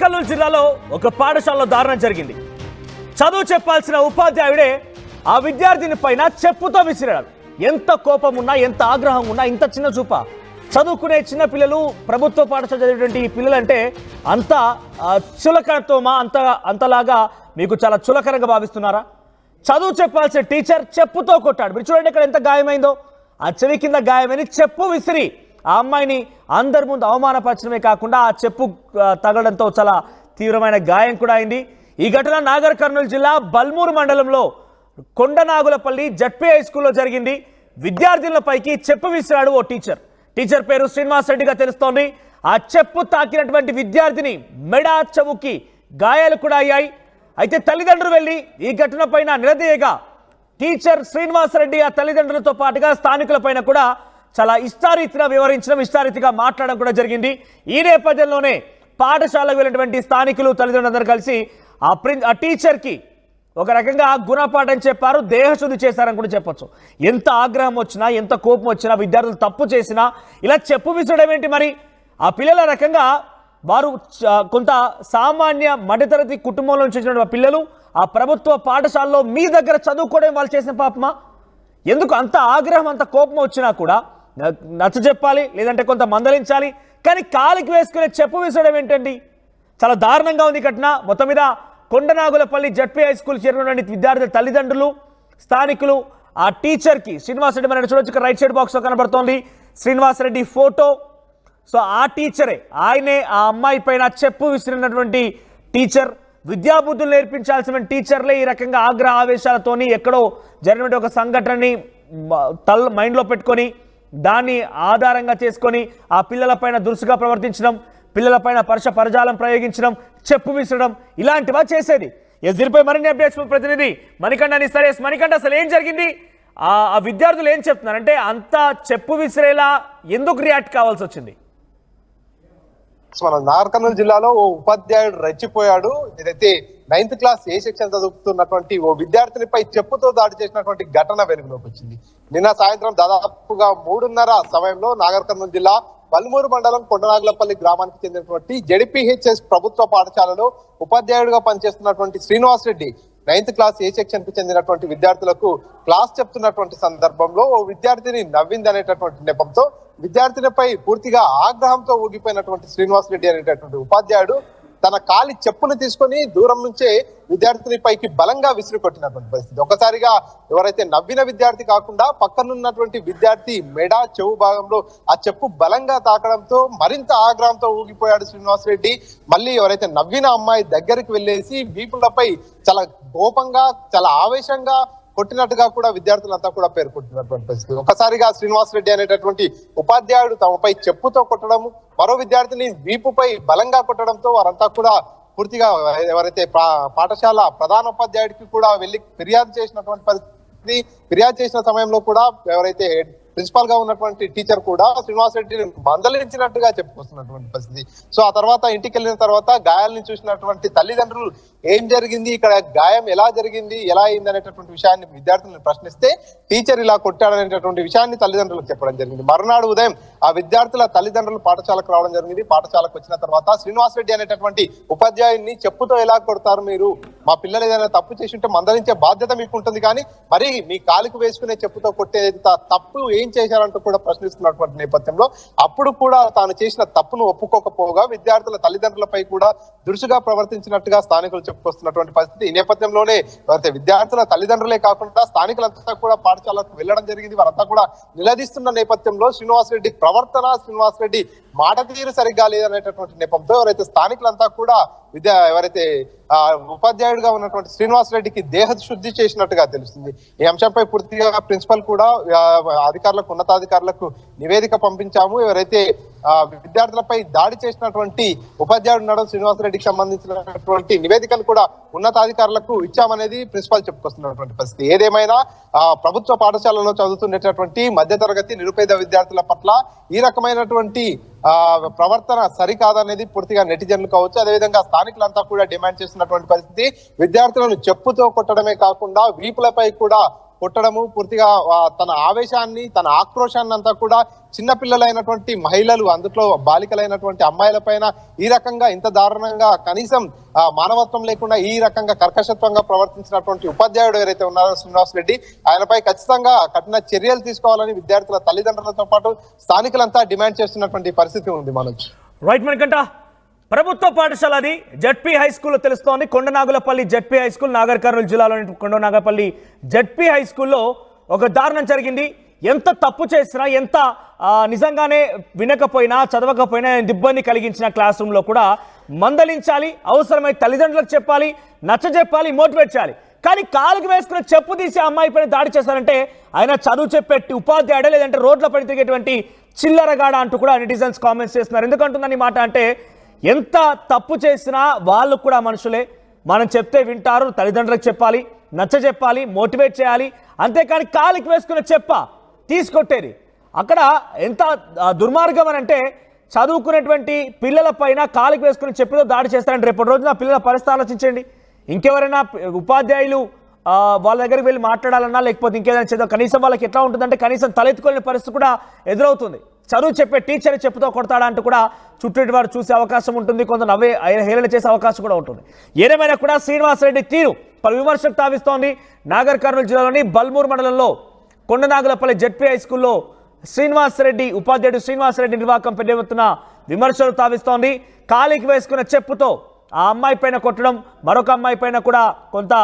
కర్నూలు జిల్లాలో ఒక పాఠశాలలో దారుణం జరిగింది. చదువు చెప్పాల్సిన ఉపాధ్యాయుడే ఆ విద్యార్థిని పైన చెప్పుతో విసిరాడు. ఎంత కోపం ఉన్నా ఎంత ఆగ్రహం ఉన్నా ఇంత చిన్న చూప. చదువుకునే చిన్న పిల్లలు ప్రభుత్వ పాఠశాల చదివేటువంటి ఈ పిల్లలంటే అంత ఆ, అంత అంతలాగా మీకు చాలా చులకరంగా భావిస్తున్నారా? చదువు చెప్పాల్సిన టీచర్ చెప్పుతో కొట్టాడు. మీరు చూడండి ఇక్కడ ఎంత గాయమైందో. ఆ చెవి కింద గాయమని చెప్పు విసిరి. ఆ అమ్మాయిని అందరి ముందు అవమానపరచడమే కాకుండా ఆ చెప్పు తగలడంతో చాలా తీవ్రమైన గాయం కూడా అయింది. ఈ ఘటన నాగర్ కర్నూలు జిల్లా బల్మూరు మండలంలో కొండనాగులపల్లి జడ్పీ హై స్కూల్లో జరిగింది. విద్యార్థులపైకి చెప్పు విసిరాడు ఓ టీచర్. టీచర్ పేరు శ్రీనివాస్ రెడ్డిగా తెలుస్తోంది. ఆ చెప్పు తాకినటువంటి విద్యార్థిని మెడ చెవుకి గాయాలు కూడా అయ్యాయి. అయితే తల్లిదండ్రులు వెళ్ళి ఈ ఘటన పైన నిలదీయగా టీచర్ శ్రీనివాసరెడ్డి ఆ తల్లిదండ్రులతో పాటుగా స్థానికులపైన కూడా చాలా ఇష్టారీతిగా వివరించడం ఇష్టారీతిగా మాట్లాడడం కూడా జరిగింది. ఈ నేపథ్యంలోనే పాఠశాలకు వెళ్ళినటువంటి స్థానికులు తల్లిదండ్రులందరూ కలిసి ఆ ప్రిన్ ఆ టీచర్కి ఒక రకంగా గుణపాఠం చెప్పారు దేహశుద్ధి చేశారని కూడా చెప్పొచ్చు. ఎంత ఆగ్రహం వచ్చినా ఎంత కోపం వచ్చినా విద్యార్థులు తప్పు చేసినా ఇలా చెప్పు విసరడం ఏంటి మరి? ఆ పిల్లల రకంగా వారు చ- కొంత సామాన్య మధ్యతరగతి కుటుంబంలో నుంచి వచ్చిన పిల్లలు ఆ ప్రభుత్వ పాఠశాలలో మీ దగ్గర చదువుకోవడం వాళ్ళు చేసిన పాపమా? ఎందుకు అంత ఆగ్రహం అంత కోపం వచ్చినా కూడా నచ్చ చెప్పాలి లేదంటే కొంత మందలించాలి కానీ కాలికి వేసుకునే చెప్పు విసరడం ఏంటండి? చాలా దారుణంగా ఉంది ఘటన. మొత్తం మీద కొండనాగులపల్లి జడ్పీ హై స్కూల్ చేరినటువంటి విద్యార్థుల తల్లిదండ్రులు స్థానికులు ఆ టీచర్కి శ్రీనివాసరెడ్డి మన చూడొచ్చు రైట్ సైడ్ బాక్స్లో కనబడుతోంది శ్రీనివాసరెడ్డి ఫోటో. సో ఆ టీచరే ఆయనే ఆ అమ్మాయి పైన చెప్పు విసిరినటువంటి టీచర్. విద్యాబుద్ధులు నేర్పించాల్సిన టీచర్లే ఈ రకంగా ఆగ్రహ ఆవేశాలతోని ఎక్కడో జరిగినటువంటి ఒక సంఘటనని తల్ మైండ్లో పెట్టుకొని దాన్ని ఆధారంగా చేసుకొని ఆ పిల్లలపైన దురుసుగా ప్రవర్తించడం పిల్లలపైన పరుష పరజాలం ప్రయోగించడం చెప్పు విసరడం ఇలాంటివా చేసేది. ఎస్ మరిన్ని అప్డేట్స్ ప్రతినిధి మణికండని సరే మణికండ మణికంఠ అసలు ఏం జరిగింది? ఆ విద్యార్థులు ఏం చెప్తున్నారంటే అంతా అంత చెప్పు విసిరేలా ఎందుకు రియాక్ట్ కావాల్సి వచ్చింది? మన నార్కర్నూలు జిల్లాలో ఓ ఉపాధ్యాయుడు రెచ్చిపోయాడు. ఏదైతే నైన్త్ క్లాస్ ఏ సెక్షన్ చదువుతున్నటువంటి ఓ విద్యార్థినిపై చెప్పుతో దాడి చేసినటువంటి ఘటన వెలుగులోకి వచ్చింది. నిన్న సాయంత్రం దాదాపుగా మూడున్నర సమయంలో నాగర్కర్నూలు జిల్లా బల్మూరు మండలం కొండనాగులపల్లి గ్రామానికి చెందినటువంటి జడిపిహెచ్ఎస్ ప్రభుత్వ పాఠశాలలో ఉపాధ్యాయుడిగా పనిచేస్తున్నటువంటి Srinivas Reddy ninth class A సెక్షన్కు చెందినటువంటి విద్యార్థులకు క్లాస్ చెప్తున్నటువంటి సందర్భంలో ఓ విద్యార్థిని నవ్విందనేటటువంటి నెపంతో విద్యార్థినిపై పూర్తిగా ఆగ్రహంతో ఊగిపోయినటువంటి శ్రీనివాస్ రెడ్డి అనేటటువంటి ఉపాధ్యాయుడు తన కాలి చెప్పును తీసుకొని దూరం నుంచే విద్యార్థిని పైకి బలంగా విసిరి కొట్టినటువంటి పరిస్థితి. ఒకసారిగా ఎవరైతే నవ్విన విద్యార్థి కాకుండా పక్కనున్నటువంటి విద్యార్థి మెడ చెవు భాగంలో ఆ చెప్పు బలంగా తాకడంతో మరింత ఆగ్రహంతో ఊగిపోయాడు శ్రీనివాస్ రెడ్డి. మళ్ళీ ఎవరైతే నవ్విన అమ్మాయి దగ్గరికి వెళ్ళేసి వీపులపై చాలా కోపంగా చాలా ఆవేశంగా కొట్టినట్టుగా కూడా విద్యార్థులంతా కూడా పేర్కొంటున్నటువంటి పరిస్థితి. ఒకసారిగా శ్రీనివాస్ రెడ్డి అనేటటువంటి ఉపాధ్యాయుడు తమపై చెప్పుతో కొట్టడం మరో విద్యార్థిని వీపుపై బలంగా కొట్టడంతో వారంతా కూడా పూర్తిగా ఎవరైతే పాఠశాల ప్రధాన ఉపాధ్యాయుడికి కూడా వెళ్ళి ఫిర్యాదు చేసినటువంటి పరిస్థితి ఫిర్యాదు చేసిన సమయంలో కూడా ఎవరైతే ప్రిన్సిపాల్గా ఉన్నటువంటి టీచర్ కూడా శ్రీనివాస్ రెడ్డిని మందలించినట్టుగా చెప్పుకొస్తున్నటువంటి పరిస్థితి. సో ఆ తర్వాత ఇంటికి వెళ్ళిన తర్వాత గాయాలను చూసినటువంటి తల్లిదండ్రులు ఏం జరిగింది? ఇక్కడ గాయం ఎలా జరిగింది? ఎలా అయింది అనేటటువంటి విషయాన్ని విద్యార్థులను ప్రశ్నిస్తే టీచర్ ఇలా కొట్టాడనేటటువంటి విషయాన్ని తల్లిదండ్రులకు చెప్పడం జరిగింది. మరునాడు ఉదయం ఆ విద్యార్థుల తల్లిదండ్రులు పాఠశాలకు రావడం జరిగింది. పాఠశాలకు వచ్చిన తర్వాత శ్రీనివాస్ రెడ్డి అనేటటువంటి ఉపాధ్యాయుని చెప్పుతో ఎలా కొడతారు మీరు? మా పిల్లలు ఏదైనా తప్పు చేసి ఉంటే మందలించే బాధ్యత మీకు ఉంటుంది కానీ మరి మీ కాలుకు వేసుకునే చెప్పుతో కొట్టేంత తప్పు ఏం చేశారంటూ కూడా ప్రశ్నిస్తున్నటువంటి నేపథ్యంలో అప్పుడు కూడా తాను చేసిన తప్పును ఒప్పుకోకపోగా విద్యార్థుల తల్లిదండ్రులపై కూడా దురుసుగా ప్రవర్తించినట్టుగా స్థానికులు చెప్పుకొస్తున్నటువంటి పరిస్థితి. ఈ నేపథ్యంలోనే ఎవరైతే విద్యార్థుల తల్లిదండ్రులే కాకుండా స్థానికులంతా కూడా పాఠశాలకు వెళ్ళడం జరిగింది. వారంతా కూడా నిలదీస్తున్న నేపథ్యంలో శ్రీనివాస్ రెడ్డి ప్రవర్తన శ్రీనివాస్ రెడ్డి మాట తీరు సరిగ్గా లేదనేటటువంటి నేపథ్యంతో ఎవరైతే స్థానికులంతా కూడా విద్యా ఎవరైతే ఆ ఉపాధ్యాయుడిగా ఉన్నటువంటి శ్రీనివాస్ రెడ్డికి దేహ శుద్ధి చేసినట్టుగా తెలుస్తుంది. ఈ అంశంపై పూర్తిగా ప్రిన్సిపల్ కూడా అధికారులకు ఉన్నతాధికారులకు నివేదిక పంపించాము. ఎవరైతే విద్యార్థులపై దాడి చేసినటువంటి ఉపాధ్యాయుడు ఉన్నాడో శ్రీనివాస్ రెడ్డికి సంబంధించినటువంటి నివేదికను కూడా ఉన్నతాధికారులకు ఇచ్చామనేది ప్రిన్సిపాల్ చెప్పుకొస్తున్నటువంటి పరిస్థితి. ఏదేమైనా ఆ ప్రభుత్వ పాఠశాలలో చదువుతున్నటువంటి మధ్యతరగతి నిరుపేద విద్యార్థుల పట్ల ఈ రకమైనటువంటి ఆ ప్రవర్తన సరికాదనేది పూర్తిగా నెటిజన్లు కావచ్చు అదేవిధంగా స్థానికులంతా కూడా డిమాండ్ చేస్తున్నటువంటి పరిస్థితి. విద్యార్థులను చెప్పుతో కొట్టడమే కాకుండా వీపులపై కూడా కొట్టడము పూర్తిగా తన ఆవేశాన్ని తన ఆక్రోశాన్ని అంతా కూడా చిన్నపిల్లలైనటువంటి మహిళలు అందులో బాలికలైనటువంటి అమ్మాయిల పైన ఈ రకంగా ఇంత దారుణంగా కనీసం మానవత్వం లేకుండా ఈ రకంగా కర్కశత్వంగా ప్రవర్తించినటువంటి ఉపాధ్యాయుడు ఎవరైతే ఉన్నారో శ్రీనివాస్ రెడ్డి ఆయనపై ఖచ్చితంగా కఠిన చర్యలు తీసుకోవాలని విద్యార్థుల తల్లిదండ్రులతో పాటు స్థానికులంతా డిమాండ్ చేస్తున్నటువంటి పరిస్థితి ఉంది మనోజ్. రైట్ మనకంట ప్రభుత్వ పాఠశాల అది. జడ్పీ హై స్కూల్లో తెలుస్తోంది. Kondanagulapalli ZP high school Nagar Kurnool జిల్లాలోని కొండనాగపల్లి జడ్పీ హై స్కూల్లో ఒక దారుణం జరిగింది. ఎంత తప్పు చేసినా ఎంత నిజంగానే వినకపోయినా చదవకపోయినా దిబ్బంది ఇబ్బంది కలిగించిన క్లాస్ రూమ్లో కూడా మందలించాలి. అవసరమై తల్లిదండ్రులకు చెప్పాలి. నచ్చ చెప్పాలి మోటివేట్ చేయాలి. కానీ కాలుకి వేసుకుని చెప్పు తీసి అమ్మాయి పైన దాడి చేశారంటే ఆయన చదువు చెప్పే ఉపాధ్యాయుడే లేదంటే రోడ్ల పైన తిరిగేటువంటి చిల్లరగాడ అంటూ కూడా నెటిజన్స్ కామెంట్స్ చేస్తున్నారు. ఎందుకంటుందని మాట అంటే ఎంత తప్పు చేసినా వాళ్ళు కూడా మనుషులే. మనం చెప్తే వింటారు తల్లిదండ్రులకు చెప్పాలి నచ్చ చెప్పాలి మోటివేట్ చేయాలి. అంతేకాని కాలికి వేసుకున్న చెప్ప తీసుకొట్టేది. అక్కడ ఎంత దుర్మార్గం అని అంటే చదువుకునేటువంటి పిల్లల పైన కాలికి వేసుకుని చెప్పితో దాడి చేస్తారంటే రేపటి రోజున పిల్లల పరిస్థితి ఆలోచించండి. ఇంకెవరైనా ఉపాధ్యాయులు వాళ్ళ దగ్గరికి వెళ్ళి మాట్లాడాలన్నా లేకపోతే ఇంకేదైనా చేద్దాం. కనీసం వాళ్ళకి ఎట్లా ఉంటుందంటే కనీసం తలెత్తుకోలేని పరిస్థితి కూడా ఎదురవుతుంది. చదువు చెప్పే టీచర్ చెప్పుతో కొడతాడా అంటూ కూడా చుట్టూ వారు చూసే అవకాశం ఉంటుంది. కొంత నవ్వే ఆయన హేళన చేసే అవకాశం కూడా ఉంటుంది. ఏదేమైనా కూడా శ్రీనివాసరెడ్డి తీరు పలు విమర్శలు తావిస్తోంది. నాగర్ కర్నూలు జిల్లాలోని బల్మూర్ మండలంలో కొండనాగులపల్లి జడ్పీ హై స్కూల్లో శ్రీనివాసరెడ్డి ఉపాధ్యాయుడు శ్రీనివాసరెడ్డి నిర్వాహకం పెద్ద ఎత్తున విమర్శలు తావిస్తోంది. కాలికి వేసుకున్న చెప్పుతో ఆ అమ్మాయి పైన కొట్టడం మరొక అమ్మాయి పైన కూడా కొంత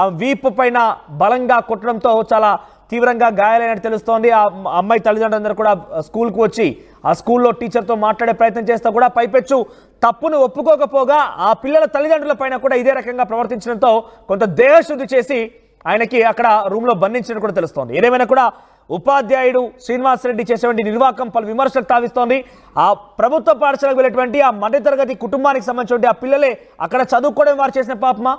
ఆ వీపు పైన బలంగా కొట్టడంతో చాలా తీవ్రంగా గాయాలైనట్టు తెలుస్తోంది. ఆ అమ్మాయి తల్లిదండ్రులందరూ కూడా స్కూల్కు వచ్చి ఆ స్కూల్లో టీచర్తో మాట్లాడే ప్రయత్నం చేస్తా కూడా పైపెచ్చు. తప్పును ఒప్పుకోకపోగా ఆ పిల్లల తల్లిదండ్రుల పైన కూడా ఇదే రకంగా ప్రవర్తించడంతో కొంత దేహశుద్ధి చేసి ఆయనకి అక్కడ రూమ్లో బంధించినట్టు కూడా తెలుస్తోంది. ఏదేమైనా కూడా ఉపాధ్యాయుడు శ్రీనివాసరెడ్డి చేసేటువంటి నిర్వాకం పలు విమర్శలు తావిస్తోంది. ఆ ప్రభుత్వ పాఠశాలకు వెళ్ళేటువంటి ఆ మధ్యతరగతి కుటుంబానికి సంబంధించిన ఆ పిల్లలే అక్కడ చదువుకోవడం వారు చేసిన పాపమా?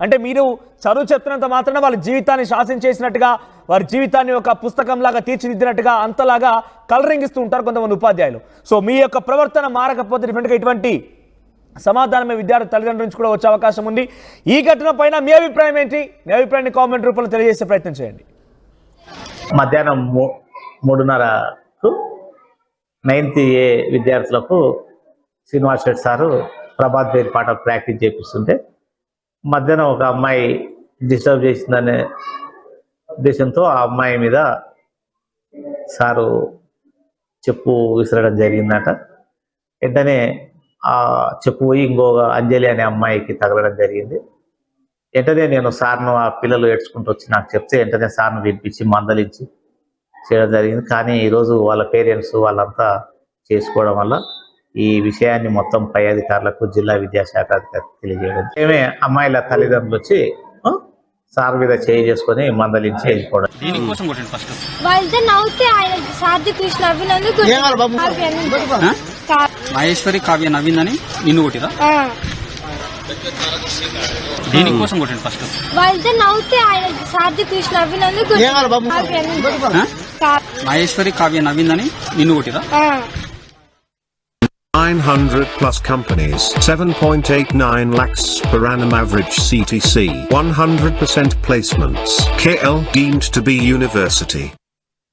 అంటే మీరు చదువు చెప్తున్నంత మాత్రాన వాళ్ళ జీవితాన్ని శాసించేసినట్టుగా వారి జీవితాన్ని ఒక పుస్తకంలాగా తీర్చిదిద్దినట్టుగా అంతలాగా కలరింగ్ ఇస్తూ ఉంటారు కొంతమంది ఉపాధ్యాయులు. సో మీ యొక్క ప్రవర్తన మారకపోతే డిఫరెంట్గా ఇటువంటి సమాధానమే విద్యార్థి తల్లిదండ్రుల నుంచి కూడా వచ్చే అవకాశం ఉంది. ఈ ఘటన పైన మీ అభిప్రాయం ఏంటి? మీ అభిప్రాయాన్ని కామెంట్ రూపంలో తెలియజేసే ప్రయత్నం చేయండి. మధ్యాహ్నం మూ- మూడున్నరకు నైన్త్ ఏ విద్యార్థులకు శ్రీనివాస్ రెడ్డి సారు ప్రభాత్ పేరు పాట ప్రాక్టీస్ చేపిస్తుంటే మధ్యాహ్నం ఒక అమ్మాయి డిస్టర్బ్ చేసిందనే ఉద్దేశంతో ఆ అమ్మాయి మీద సారు చెప్పు విసరడం జరిగిందట. వెంటనే ఆ చెప్పు పోయి ఇంకో అంజలి అనే అమ్మాయికి తగలడం జరిగింది. వెంటనే నేను సార్ను ఆ పిల్లలు ఏడ్చుకుంటూ వచ్చి నాకు చెప్తే వెంటనే సార్ను వినిపించి మందలించి చేయడం జరిగింది. కానీ ఈరోజు వాళ్ళ పేరెంట్స్ వాళ్ళంతా చేసుకోవడం వల్ల ఈ విషయాన్ని మొత్తం పై అధికారులకు జిల్లా విద్యాశాఖ అధికారికి తెలియజేయడం ఏమే అమ్మాయిల తల్లిదండ్రులు వచ్చి సార్ మీద చేయి చేసుకొని మందలించి వెళ్ళిపోవడం. వాళ్ళతో నవ్వుతే ఆయన కృష్ణ అని. మహేశ్వరి కావ్య నవ్విందని నిన్ను కొట్టిరా. దీనికోసం కొట్టండి ఫస్ట్. వాళ్ళతో నవ్వుతే ఆయన కృష్ణ అని. మహేశ్వరి కావ్య నవ్విందని నిన్ను కొట్టిరా. 900 plus companies, 7.89 lakhs per annum average CTC, 100% placements. KL deemed to be university.